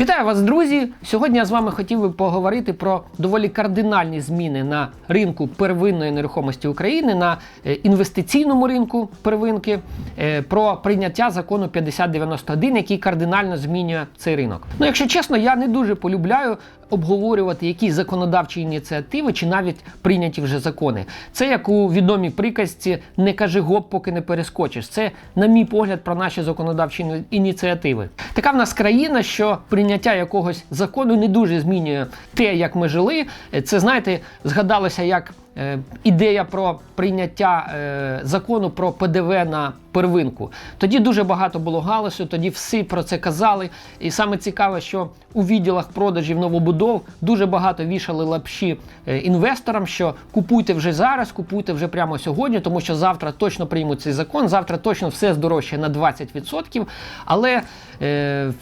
Вітаю вас, друзі! Сьогодні я з вами хотів би поговорити про доволі кардинальні зміни на ринку первинної нерухомості України, на е, інвестиційному ринку первинки, е, про прийняття закону 5091, який кардинально змінює цей ринок. Ну, якщо чесно, я не дуже полюбляю обговорювати якісь законодавчі ініціативи чи навіть прийняті вже закони. Це як у відомій приказці не кажи гоп, поки не перескочиш. Це, на мій погляд, про наші законодавчі ініціативи. Така в нас країна, що прийняття якогось закону не дуже змінює те, як ми жили. Це знаєте, згадалося як. Е, Ідея про прийняття е, закону про ПДВ на первинку. Тоді дуже багато було галасу, тоді всі про це казали. І саме цікаве, що у відділах продажів новобудов дуже багато вішали лапші е, інвесторам, що купуйте вже зараз, купуйте вже прямо сьогодні, тому що завтра точно приймуть цей закон, завтра точно все здорожчає на 20%. Але е,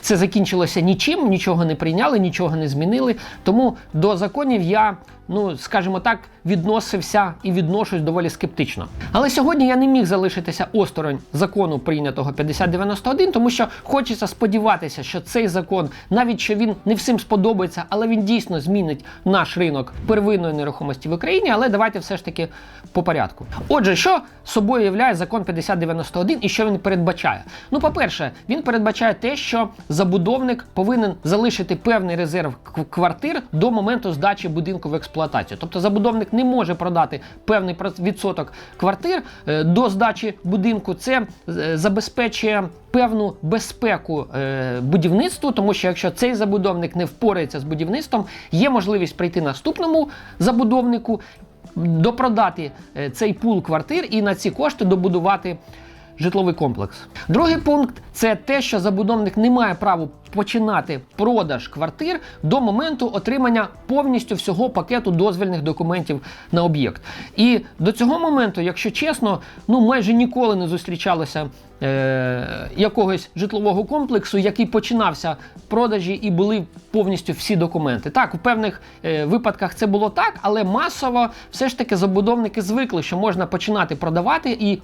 це закінчилося нічим, нічого не прийняли, нічого не змінили. Тому до законів я, ну скажімо так, відносився і відношусь доволі скептично. Але сьогодні я не міг залишитися осторонь закону прийнятого 5091, тому що хочеться сподіватися, що цей закон, навіть що він не всім сподобається, але він дійсно змінить наш ринок первинної нерухомості в Україні. Але давайте все ж таки по порядку. Отже, що собою являє закон 5091 і що він передбачає? Ну, по-перше, він передбачає те, що забудовник повинен залишити певний резерв квартир до моменту здачі будинку в експлуатацію. Тобто забудовник не може продати певний відсоток квартир е, до здачі будинку. Це е, забезпечує певну безпеку е, будівництву, тому що якщо цей забудовник не впорається з будівництвом, є можливість прийти наступному забудовнику, допродати цей пул квартир і на ці кошти добудувати житловий комплекс. Другий пункт це те, що забудовник не має права починати продаж квартир до моменту отримання повністю всього пакету дозвільних документів на об'єкт. І до цього моменту, якщо чесно, ну майже ніколи не зустрічалося е, якогось житлового комплексу, який починався в продажі і були повністю всі документи. Так, у певних е, випадках це було так, але масово все ж таки забудовники звикли, що можна починати продавати і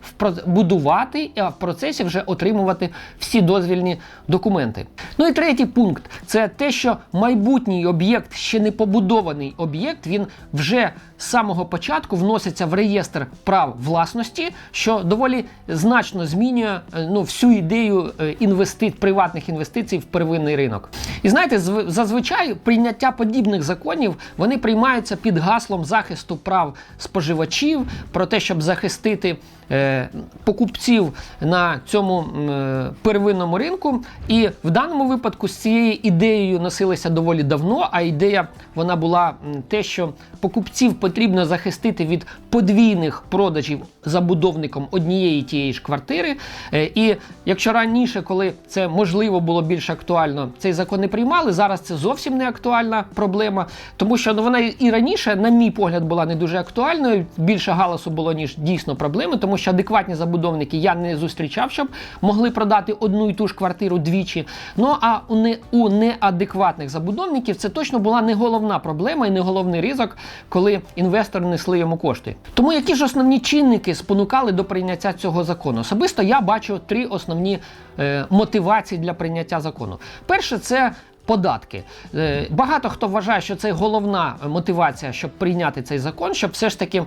будувати, а в процесі вже отримувати всі дозвільні документи. Ну і третій пункт це те, що майбутній об'єкт, ще не побудований об'єкт, він вже з самого початку вноситься в реєстр прав власності, що доволі значно змінює ну, всю ідею е, інвести... приватних інвестицій в первинний ринок. І знаєте, зв- зазвичай прийняття подібних законів вони приймаються під гаслом захисту прав споживачів, про те, щоб захистити е, покупців на цьому е, первинному ринку. І в даному випадку з цією ідеєю носилися доволі давно. А ідея вона була те, що покупців потрібно захистити від подвійних продажів забудовником однієї тієї ж квартири. Е, І якщо раніше, коли це можливо було більш актуально, цей закон не приймали, зараз це зовсім не актуальна проблема, тому що ну, вона і раніше, на мій погляд, була не дуже актуальною. Більше галасу було ніж дійсно проблеми, тому що адекватні забудовники я не зустрічав, щоб могли продати одну і ту ж квартиру двічі. Ну а у не у неадекватних забудовників це точно була не головна проблема і не головний ризик, коли інвестори несли йому кошти. Тому які ж основні чинники спонукали до прийняття цього закону? Особисто я бачу три основні е, мотивації для прийняття закону. Перше, це Податки. Е, Багато хто вважає, що це головна мотивація, щоб прийняти цей закон, щоб все ж таки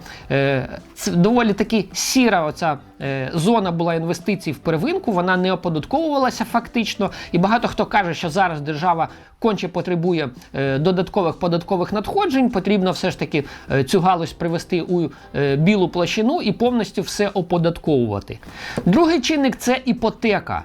це доволі таки сіра оця е, зона була інвестицій в первинку, вона не оподатковувалася фактично. І багато хто каже, що зараз держава конче потребує е, додаткових податкових надходжень, потрібно все ж таки цю галузь привести у білу площину і повністю все оподатковувати. Другий чинник це іпотека.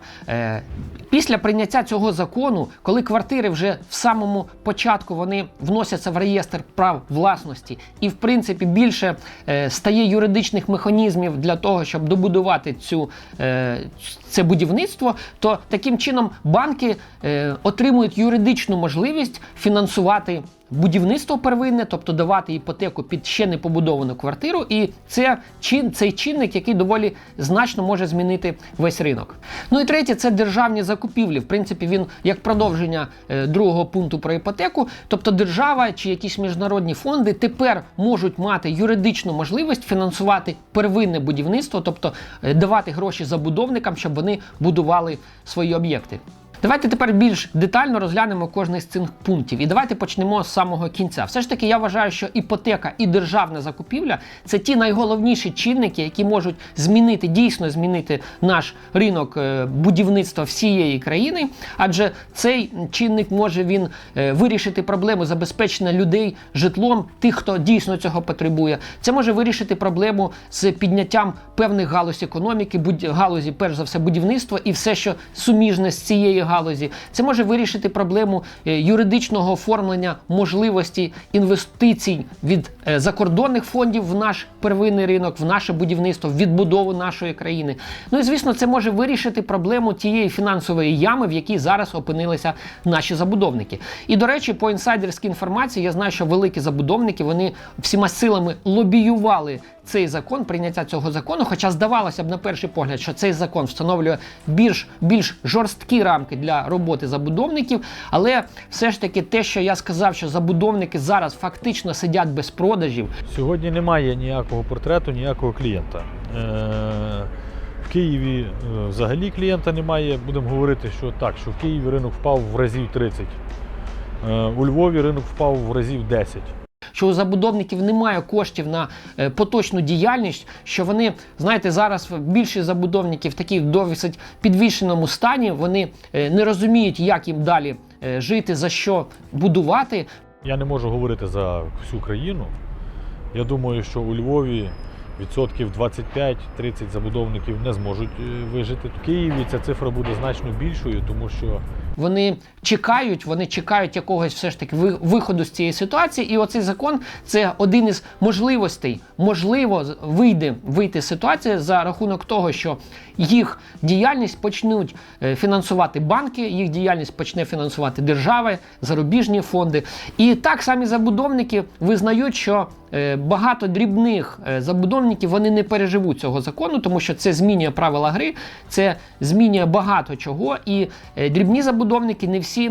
Після прийняття цього закону, коли квартири вже в самому початку вони вносяться в реєстр прав власності, і в принципі більше е, стає юридичних механізмів для того, щоб добудувати цю, е, це будівництво, то таким чином банки е, отримують юридичну можливість фінансувати будівництво первинне, тобто давати іпотеку під ще не побудовану квартиру, і це чин, цей чинник, який доволі значно може змінити весь ринок. Ну і третє, це державні закупівлі. В принципі, він як продовження е, другого пункту про іпотеку. Тобто держава чи якісь міжнародні фонди тепер можуть мати юридичну можливість фінансувати первинне будівництво, тобто е, давати гроші забудовникам, щоб вони будували свої об'єкти. Давайте тепер більш детально розглянемо кожний з цих пунктів. І давайте почнемо з самого кінця. Все ж таки, я вважаю, що іпотека і державна закупівля це ті найголовніші чинники, які можуть змінити дійсно змінити наш ринок е, будівництва всієї країни. Адже цей чинник може він е, вирішити проблему забезпечення людей житлом, тих, хто дійсно цього потребує. Це може вирішити проблему з підняттям певних галузь економіки, будь галузі, перш за все, будівництва і все, що суміжне з цієї галузі. Це може вирішити проблему е, юридичного оформлення можливості інвестицій від е, закордонних фондів в наш первинний ринок, в наше будівництво, в відбудову нашої країни. Ну і звісно, це може вирішити проблему тієї фінансової ями, в якій зараз опинилися наші забудовники. І до речі, по інсайдерській інформації я знаю, що великі забудовники вони всіма силами лобіювали цей закон, прийняття цього закону. Хоча здавалося б на перший погляд, що цей закон встановлює більш більш жорсткі рамки для роботи забудовників. Але все ж таки, те, що я сказав, що забудовники зараз фактично сидять без продажів, Сьогодні немає ніякого портрету, ніякого клієнта. Е, В Києві е, взагалі клієнта немає. Будемо говорити, що так, що в Києві ринок впав в разів 30. Е, У Львові ринок впав в разів 10. Що у забудовників немає коштів на е, поточну діяльність, що вони, знаєте, зараз більшість забудовників такі в досить підвішеному стані, вони е, не розуміють, як їм далі е, жити, за що будувати. Я не можу говорити за всю країну. Я думаю, що у Львові відсотків 25-30 забудовників не зможуть вижити. В Києві ця цифра буде значно більшою, тому що Вони чекають, вони чекають якогось все ж таки виходу з цієї ситуації. І оцей закон це один із можливостей. Можливо, вийде вийти з ситуації за рахунок того, що їх діяльність почнуть е, фінансувати банки, їх діяльність почне фінансувати держави, зарубіжні фонди. І так самі забудовники визнають, що е, багато дрібних е, забудовників вони не переживуть цього закону, тому що це змінює правила гри, це змінює багато чого. І дрібні забудовники не всі.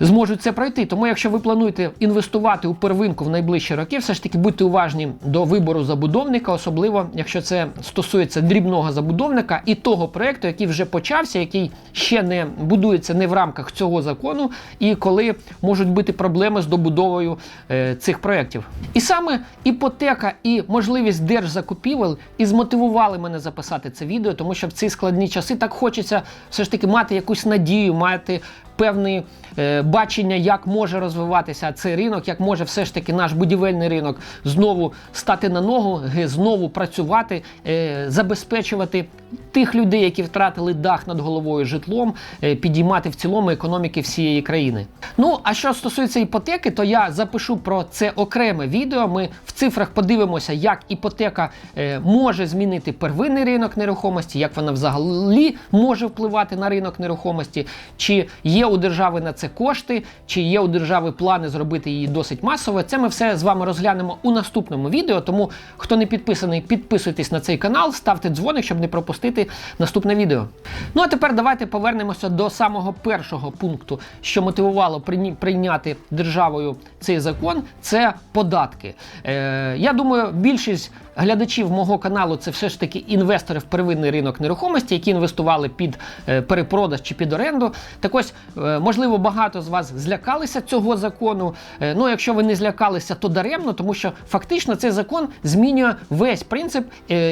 Зможуть це пройти. Тому, якщо ви плануєте інвестувати у первинку в найближчі роки, все ж таки будьте уважні до вибору забудовника, особливо якщо це стосується дрібного забудовника і того проекту, який вже почався, який ще не будується не в рамках цього закону, і коли можуть бути проблеми з добудовою е, цих проєктів. І саме іпотека і можливість держзакупівель і змотивували мене записати це відео, тому що в ці складні часи так хочеться все ж таки мати якусь надію, мати певне е, бачення, як може розвиватися цей ринок, як може все ж таки наш будівельний ринок знову стати на ногу, знову працювати, е, забезпечувати тих людей, які втратили дах над головою житлом, е, підіймати в цілому економіки всієї країни. Ну а що стосується іпотеки, то я запишу про це окреме відео. Ми в цифрах подивимося, як іпотека е, може змінити первинний ринок нерухомості, як вона взагалі може впливати на ринок нерухомості, чи є у держави на це кошти, чи є у держави плани зробити її досить масово. Це ми все з вами розглянемо у наступному відео. Тому хто не підписаний, підписуйтесь на цей канал, ставте дзвоник, щоб не пропустити наступне відео. Ну а тепер давайте повернемося до самого першого пункту, що мотивувало прийняти державою цей закон. Це податки. Е, я думаю, більшість глядачів мого каналу це все ж таки інвестори в первинний ринок нерухомості, які інвестували під е, перепродаж чи під оренду. Так ось, е, можливо, багато з вас злякалися цього закону. Е, ну, якщо ви не злякалися, то даремно, тому що фактично цей закон змінює весь принцип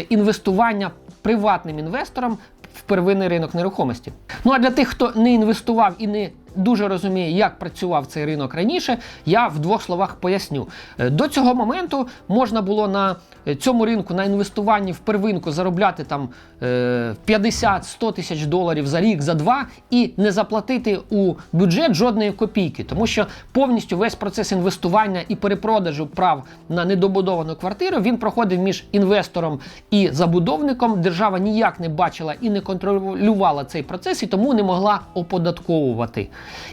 інвестування приватним інвесторам в первинний ринок нерухомості. Ну а для тих, хто не інвестував і не дуже розуміє, як працював цей ринок раніше, я в двох словах поясню. Е, До цього моменту можна було на е, цьому ринку на інвестуванні в первинку заробляти там е, 50-100 тисяч доларів за рік, за два, і не заплатити у бюджет жодної копійки, тому що повністю весь процес інвестування і перепродажу прав на недобудовану квартиру він проходив між інвестором і забудовником. Держава ніяк не бачила і не контролювала цей процес, і тому не могла оподатковувати.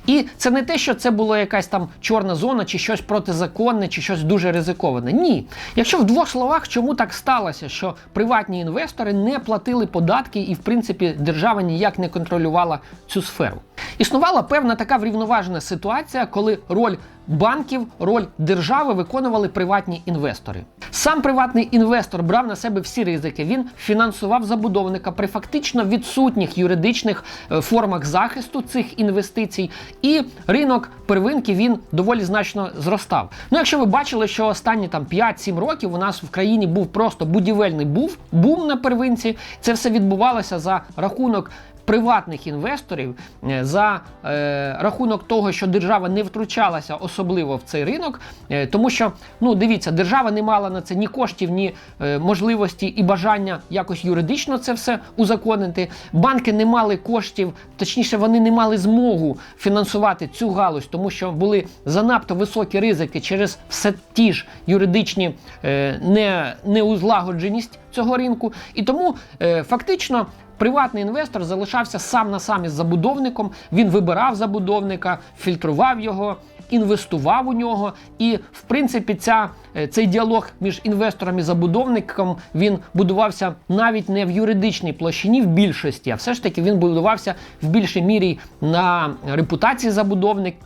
І це не те, що це була якась там чорна зона, чи щось протизаконне, чи щось дуже ризиковане. Ні. Якщо в двох словах, чому так сталося, що приватні інвестори не платили податки і, в принципі, держава ніяк не контролювала цю сферу. Існувала певна така врівноважена ситуація, коли роль банків, роль держави виконували приватні інвестори. Сам приватний інвестор брав на себе всі ризики. Він фінансував забудовника при фактично відсутніх юридичних е, формах захисту цих інвестицій, і ринок первинки він доволі значно зростав. Ну, якщо ви бачили, що останні там 5-7 років у нас в країні був просто будівельний був бум на первинці, це все відбувалося за рахунок приватних інвесторів е, за е, рахунок того, що держава не втручалася особливо в цей ринок, е, тому що ну дивіться, держава не мала на це ні коштів, ні можливості і бажання якось юридично це все узаконити. Банки не мали коштів, точніше, вони не мали змогу фінансувати цю галузь, тому що були занадто високі ризики через все ті ж юридичні не, неузлагодженість цього ринку. І тому е, фактично приватний інвестор залишався сам на сам із забудовником. Він вибирав забудовника, фільтрував його. Інвестував у нього, і в принципі, ця, е, цей діалог між інвестором і забудовником він будувався навіть не в юридичній площині, в більшості, а все ж таки він будувався в більшій мірі на репутації забудовника,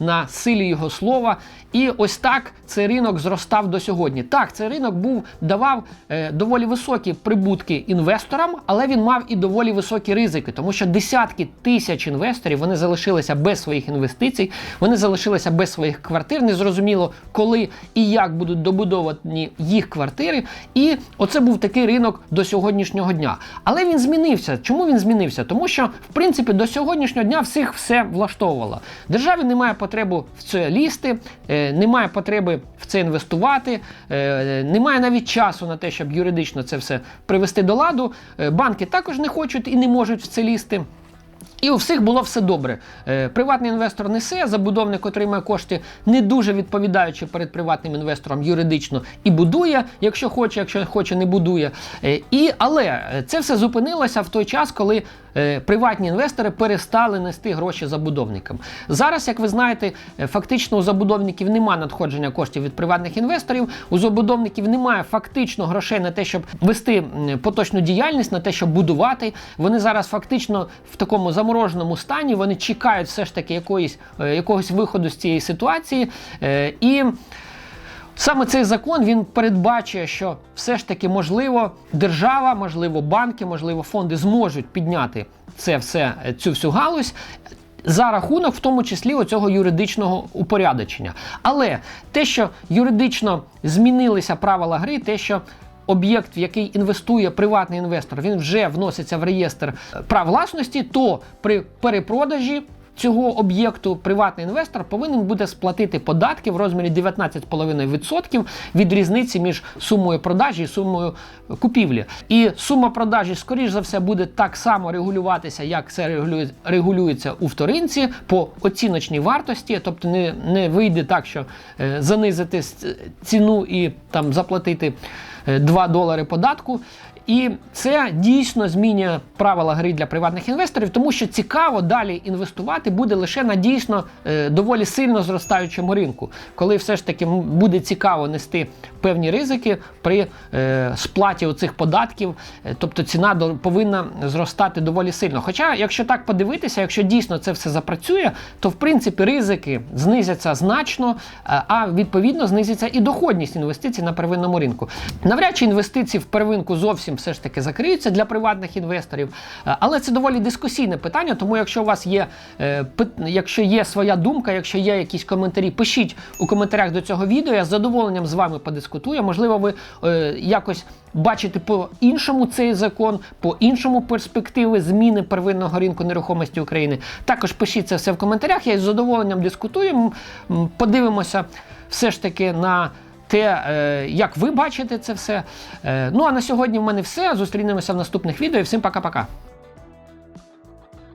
на силі його слова. І ось так цей ринок зростав до сьогодні. Так, цей ринок був давав е, доволі високі прибутки інвесторам, але він мав і доволі високі ризики, тому що десятки тисяч інвесторів вони залишилися без своїх інвестицій, вони залишилися без своїх квартир. Незрозуміло, коли і як будуть добудовані їх квартири. І оце був такий ринок до сьогоднішнього дня. Але він змінився. Чому він змінився? Тому що, в принципі, до сьогоднішнього дня всіх все влаштовувало. Державі немає потреби в це лізти, е, немає потреби в це інвестувати, е, немає навіть часу на те, щоб юридично це все привести до ладу. Е, Банки також не хочуть і не можуть в це лізти. І у всіх було все добре. Приватний інвестор несе, забудовник отримує кошти, не дуже відповідаючи перед приватним інвестором юридично і будує, якщо хоче, якщо хоче, не будує. І, але це все зупинилося в той час, коли приватні інвестори перестали нести гроші забудовникам. Зараз, як ви знаєте, е, фактично у забудовників немає надходження коштів від приватних інвесторів. У забудовників немає фактично грошей на те, щоб вести поточну діяльність, на те, щоб будувати. Вони зараз фактично в такому замороженому стані. Вони чекають все ж таки якоїсь, е, якогось виходу з цієї ситуації. Е, І Саме цей закон він передбачує, що все ж таки можливо держава, можливо, банки, можливо, фонди зможуть підняти це все, цю всю галузь. За рахунок, в тому числі, оцього юридичного упорядочення. Але те, що юридично змінилися правила гри, те, що об'єкт, в який інвестує приватний інвестор, він вже вноситься в реєстр е, прав власності, то при перепродажі цього об'єкту приватний інвестор повинен буде сплатити податки в розмірі 19,5% від різниці між сумою продажі і сумою купівлі. І сума продажі, скоріш за все, буде так само регулюватися, як це регулюється у вторинці по оціночній вартості. Тобто не, не вийде так, що е, занизити ціну і там заплатити е, 2 долари податку. І це дійсно змінює правила гри для приватних інвесторів, тому що цікаво далі інвестувати буде лише на дійсно е, доволі сильно зростаючому ринку, коли все ж таки буде цікаво нести певні ризики при е, сплаті оцих податків, Е, тобто ціна повинна зростати доволі сильно. Хоча, якщо так подивитися, якщо дійсно це все запрацює, то в принципі ризики знизяться значно, а відповідно знизиться і доходність інвестицій на первинному ринку. Навряд чи інвестиції в первинку зовсім все ж таки закриються для приватних інвесторів, е, але це доволі дискусійне питання. Тому, якщо у вас є, е, якщо є своя думка, якщо є якісь коментарі, пишіть у коментарях до цього відео. Я з задоволенням з вами подискутую. Можливо, ви е, якось бачите по-іншому цей закон, по-іншому перспективи зміни первинного ринку нерухомості України. Також пишіть це все в коментарях. Я з задоволенням дискутую. Подивимося все ж таки на. Те, е, як ви бачите це все. Е, ну а на сьогодні в мене все. Зустрінемося в наступних відео. і Всім пока-пока.